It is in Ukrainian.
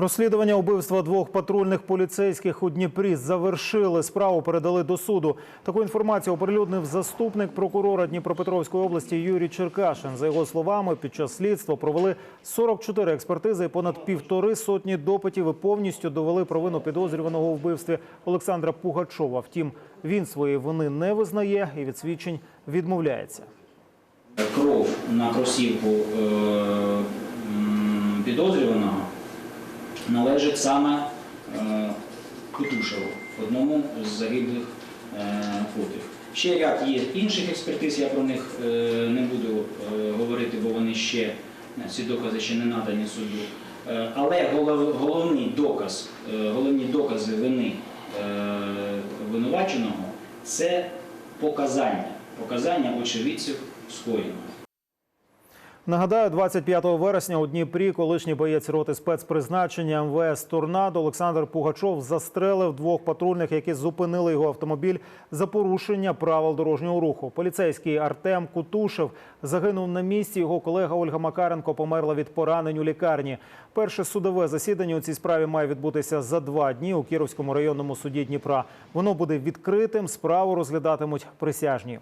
Розслідування убивства двох патрульних поліцейських у Дніпрі завершили. Справу передали до суду. Таку інформацію оприлюднив заступник прокурора Дніпропетровської області Юрій Черкашин. За його словами, під час слідства провели 44 експертизи і понад півтори сотні допитів і повністю довели провину підозрюваного у вбивстві Олександра Пугачова. Втім, він своєї вини не визнає і від свідчень відмовляється. кров на кросівку е, підозрюваного належить саме е, Кутушеву, одному з загиблих е, хлопців. Ще ряд є інших експертиз, я про них е, не буду е, говорити, бо вони ще е, ці докази ще не надані суду. Е, Але головний доказ, е, головні докази вини е, винуваченого це показання, показання очевидців скоєного. Нагадаю, 25 вересня у Дніпрі колишній боєць роти спецпризначення МВС Торнадо Олександр Пугачов застрелив двох патрульних, які зупинили його автомобіль за порушення правил дорожнього руху. Поліцейський Артем Кутушев загинув на місці. Його колега Ольга Макаренко померла від поранень у лікарні. Перше судове засідання у цій справі має відбутися за два дні у Кіровському районному суді Дніпра. Воно буде відкритим. Справу розглядатимуть присяжні.